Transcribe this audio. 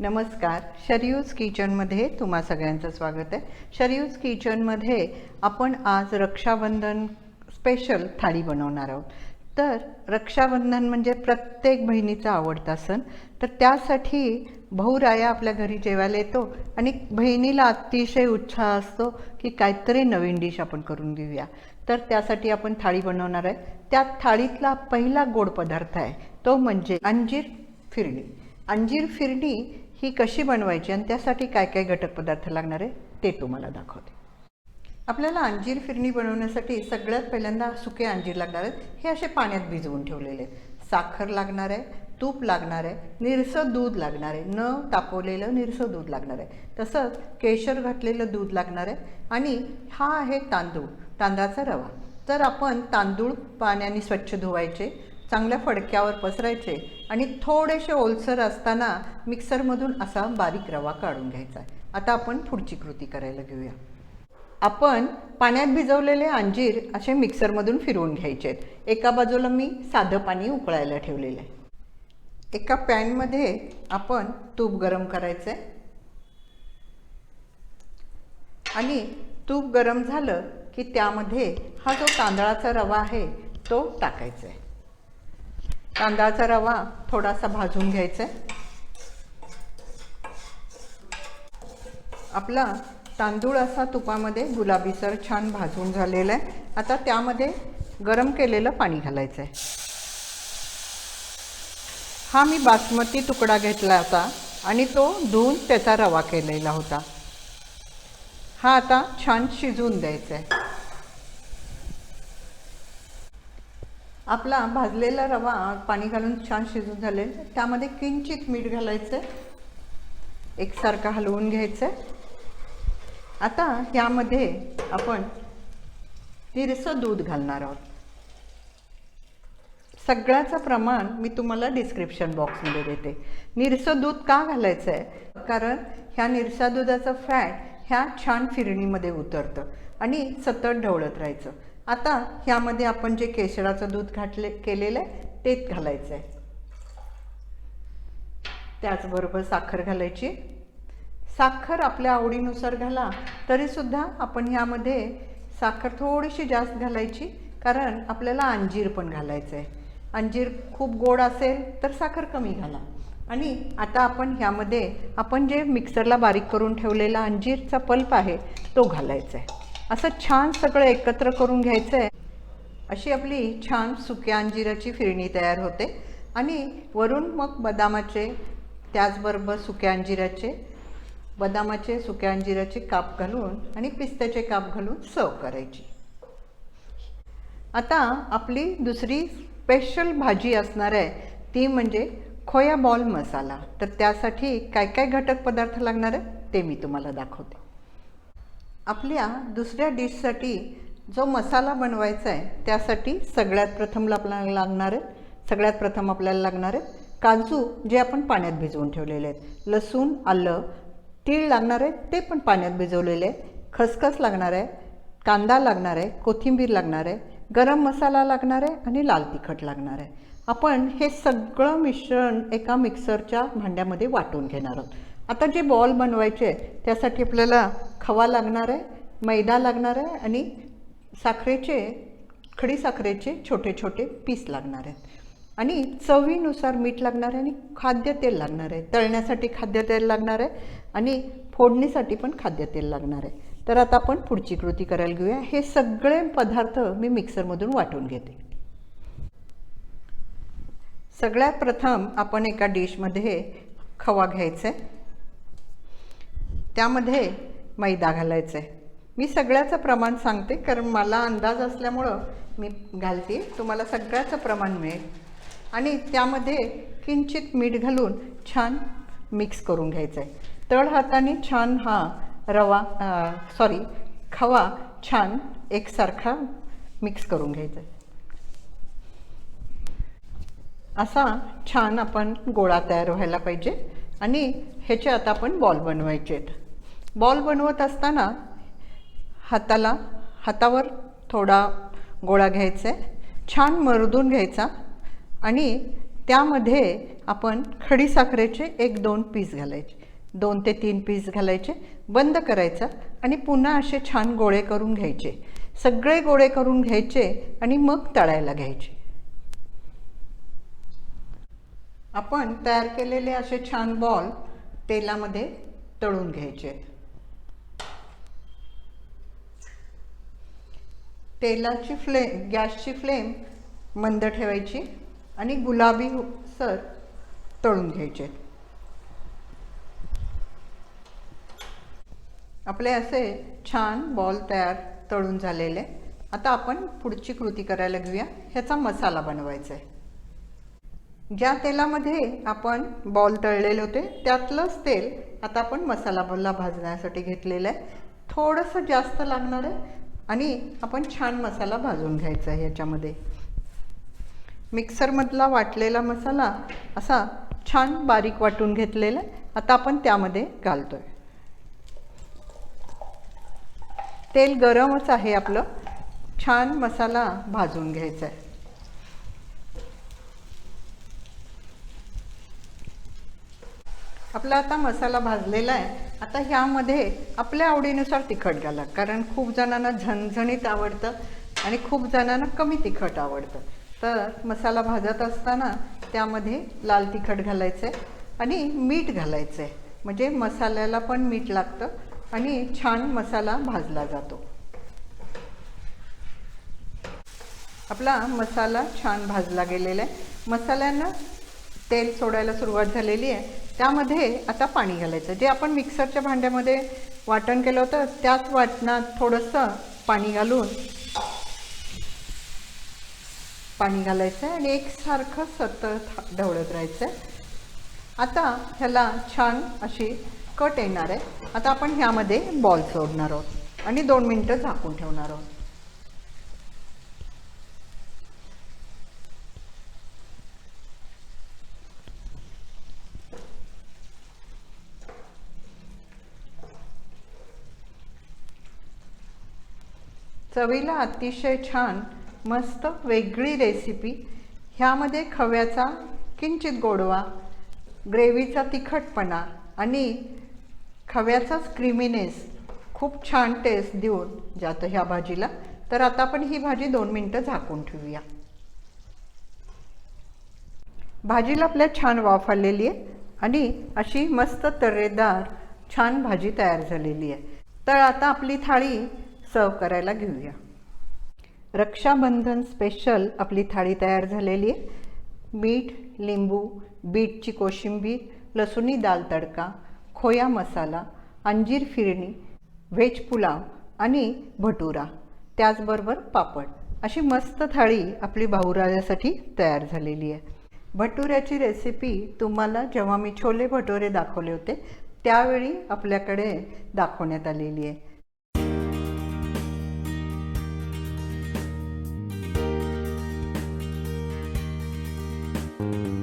नमस्कार शरयूज किचनमध्ये तुम्हा सगळ्यांचं स्वागत आहे. शरयूज किचनमध्ये आपण आज रक्षाबंधन स्पेशल थाळी बनवणार आहोत. तर रक्षाबंधन म्हणजे प्रत्येक बहिणीचा आवडता सण. तर त्यासाठी भाऊराया आपल्या घरी जेवायला येतो आणि बहिणीला अतिशय उत्साह असतो की काहीतरी नवीन डिश आपण करून देऊया. तर त्यासाठी आपण थाळी बनवणार आहे. त्या थाळीतला पहिला गोड पदार्थ आहे तो म्हणजे अंजीर फिरणी. अंजीर फिरणी ही कशी बनवायची आणि त्यासाठी काय काय घटक पदार्थ लागणार आहे ते तुम्हाला दाखवते. आपल्याला अंजीर फिरणी बनवण्यासाठी सगळ्यात पहिल्यांदा सुके अंजीर लागणार आहेत. हे असे पाण्यात भिजवून ठेवलेले आहेत. साखर लागणार आहे तूप लागणार आहे निरसं दूध लागणार आहे. न तापवलेलं निरसं दूध लागणार आहे. तसंच केशर घातलेलं दूध लागणार आहे. आणि हा आहे तांदूळ तांदळाचा रवा. तर आपण तांदूळ पाण्याने स्वच्छ धुवायचे. चांगल्या फडक्यावर पसरायचे आणि थोडेसे ओलसर असताना मिक्सरमधून असा बारीक रवा काढून घ्यायचा. आहे आता आपण पुढची कृती करायला घेऊया. आपण पाण्यात भिजवलेले अंजीर असे मिक्सरमधून फिरवून घ्यायचे आहेत. एका बाजूला मी साधं पाणी उकळायला ठेवलेलं आहे. एका पॅनमध्ये आपण तूप गरम करायचं आहे. आणि तूप गरम झालं की त्यामध्ये हा जो तांदळाचा रवा आहे तो टाकायचा आहे. तांदळाचा रवा थोडासा भाजून घ्यायचा आहे. आपला तांदूळ असा तुपामध्ये गुलाबीसर छान भाजून झालेला आहे. आता त्यामध्ये गरम केलेलं पाणी घालायचं आहे. हा मी बासमती तुकडा घेतला होता आणि तो धुवून त्याचा रवा केलेला होता. हा आता छान शिजवून द्यायचा आहे. आपला भाजलेला रवा पाणी घालून छान शिजून झालेला त्यामध्ये किंचित मीठ घालायचं. एकसारखं हलवून घ्यायचं. आहे आता यामध्ये आपण निरसं दूध घालणार आहोत. सगळ्याचं प्रमाण मी तुम्हाला डिस्क्रिप्शन बॉक्समध्ये देते. निरसं दूध का घालायचं आहे कारण ह्या निरसा दुधाचं फॅट ह्या छान फिरणीमध्ये उतरतं आणि सतत ढवळत राहायचं. आता ह्यामध्ये आपण जे केशराचं दूध घातले केलेलं आहे तेच घालायचं आहे त्याचबरोबर साखर घालायची. साखर आपल्या आवडीनुसार घाला तरीसुद्धा आपण ह्यामध्ये साखर थोडीशी जास्त घालायची कारण आपल्याला अंजीर पण घालायचं आहे अंजीर खूप गोड असेल तर साखर कमी घाला. आणि आता आपण ह्यामध्ये आपण जे मिक्सरला बारीक करून ठेवलेला अंजीरचा पल्प आहे तो घालायचा आहे असं छान सगळं एकत्र करून घ्यायचं आहे अशी आपली छान सुक्या अंजिराची फिरणी तयार होते. आणि वरून मग बदामाचे त्याचबरोबर सुक्या अंजिराचे बदामाचे सुक्या अंजिराचे काप घालून आणि पिस्त्याचे काप घालून सर्व करायची. आता आपली दुसरी स्पेशल भाजी असणार आहे. ती म्हणजे खोया बॉल मसाला. तर त्यासाठी काय काय घटक पदार्थ लागणार आहे ते मी तुम्हाला दाखवते. आपल्या दुसऱ्या डिशसाठी जो मसाला बनवायचा आहे त्यासाठी सगळ्यात प्रथम आपल्याला लागणार आहे सगळ्यात प्रथम आपल्याला लागणार आहे काजू जे आपण पाण्यात भिजवून ठेवलेले आहेत. लसूण आलं तीळ लागणार आहे ते पण पाण्यात भिजवलेले आहे खसखस लागणार आहे कांदा लागणार आहे कोथिंबीर लागणार आहे गरम मसाला लागणार आहे आणि लाल तिखट लागणार आहे. आपण हे सगळं मिश्रण एका मिक्सरच्या भांड्यामध्ये वाटून घेणार आहोत. आता जे बॉल बनवायचे त्यासाठी आपल्याला खवा लागणार आहे मैदा लागणार आहे आणि साखरेचे खडी साखरेचे छोटे छोटे पीस लागणार आहेत. आणि चवीनुसार मीठ लागणार आहे आणि खाद्यतेल लागणार आहे. तळण्यासाठी खाद्यतेल लागणार आहे आणि फोडणीसाठी पण खाद्यतेल लागणार आहे. तर आता आपण पुढची कृती करायला घेऊया. हे सगळे पदार्थ मी मिक्सरमधून वाटून घेते. सगळ्यात प्रथम आपण एका डिशमध्ये खवा घ्यायचा आहे. त्यामध्ये मैदा घालायचा आहे मी सगळ्याचं प्रमाण सांगते कारण मला अंदाज असल्यामुळं मी घालते. तुम्हाला सगळ्याचं प्रमाण मिळेल. आणि त्यामध्ये किंचित मीठ घालून छान मिक्स करून घ्यायचं आहे तळ हाताने छान हा रवा सॉरी खवा छान एकसारखा मिक्स करून घ्यायचा आहे असा छान आपण गोळा तयार व्हायला पाहिजे. आणि ह्याचे आता आपण बॉल बनवायचे आहेत बॉल बनवत असताना हाताला हातावर थोडा गोळा घ्यायचा आहे छान मरदून घ्यायचा आणि त्यामध्ये आपण खडीसाखरेचे एक दोन पीस घालायचे. दोन ते तीन पीस घालायचे बंद करायचा आणि पुन्हा असे छान गोळे करून घ्यायचे. सगळे गोळे करून घ्यायचे आणि मग तळायला घ्यायचे. आपण तयार केलेले असे छान बॉल तेलामध्ये तळून घ्यायचे. तेलाची फ्लेम गॅसची फ्लेम मंद ठेवायची आणि गुलाबी सर तळून घ्यायचे. आपले असे छान बॉल तयार तळून झालेले. आता आपण पुढची कृती करायला घेऊया. ह्याचा मसाला बनवायचा आहे. ज्या तेलामध्ये आपण बॉल तळलेले होते त्यातलंच तेल आता आपण मसाला बॉलला भाजण्यासाठी घेतलेलं आहे. थोडंसं जास्त लागणार आहे आणि आपण छान मसाला भाजून घ्यायचा आहे याच्यामध्ये. मिक्सरमधला वाटलेला मसाला असा छान बारीक वाटून घेतलेला आहे. आता आपण त्यामध्ये घालतोय. तेल गरमच आहे आपलं. छान मसाला भाजून घ्यायचा आहे. आपला आता मसाला भाजलेला आहे. आता ह्यामध्ये आपल्या आवडीनुसार तिखट घाला. कारण खूप जणांना झणझणीत आवडतं आणि खूप जणांना कमी तिखट आवडतं. तर मसाला भाजत असताना त्यामध्ये लाल तिखट घालायचं आहे आणि मीठ घालायचं आहे म्हणजे मसाल्याला पण मीठ लागतं आणि छान मसाला भाजला जातो. आपला मसाला छान भाजला गेलेला आहे. मसाल्यानं तेल सोडायला सुरुवात झालेली आहे. त्यामध्ये आता पाणी घालायचं. जे आपण मिक्सरच्या भांड्यामध्ये वाटण केलं होतं त्याच वाटणात थोडंसं पाणी घालून पाणी घालायचं आहे आणि एकसारखं सतत ढवळत राहायचं आहे आता ह्याला छान अशी कट येणार आहे. आता आपण ह्यामध्ये बॉल सोडणार आहोत आणि दोन मिनटं झाकून ठेवणार आहोत. चवीला अतिशय छान मस्त वेगळी रेसिपी ह्यामध्ये खव्याचा किंचित गोडवा ग्रेव्हीचा तिखटपणा आणि खव्याचाच क्रिमिनेस खूप छान टेस्ट देऊन जातं ह्या भाजीला. तर आता आपण ही भाजी दोन मिनटं झाकून ठेवूया. भाजीला आपल्या छान वाफ आलेली आहे आणि अशी मस्त तर्रेदार छान भाजी तयार झालेली आहे. तर आता आपली थाळी सर्व करायला घेऊया. रक्षाबंधन स्पेशल आपली थाळी तयार झालेली आहे. मीठ लिंबू बीटची कोशिंबीर लसुणी दाल तडका खोया मसाला अंजीर फिरणी व्हेज पुलाव आणि भटुरा त्याचबरोबर पापड. अशी मस्त थाळी आपली भाऊराजासाठी तयार झालेली आहे. भटुऱ्याची रेसिपी तुम्हाला जेव्हा मी छोले भटुरे दाखवले होते त्यावेळी आपल्याकडे दाखवण्यात आलेली आहे. you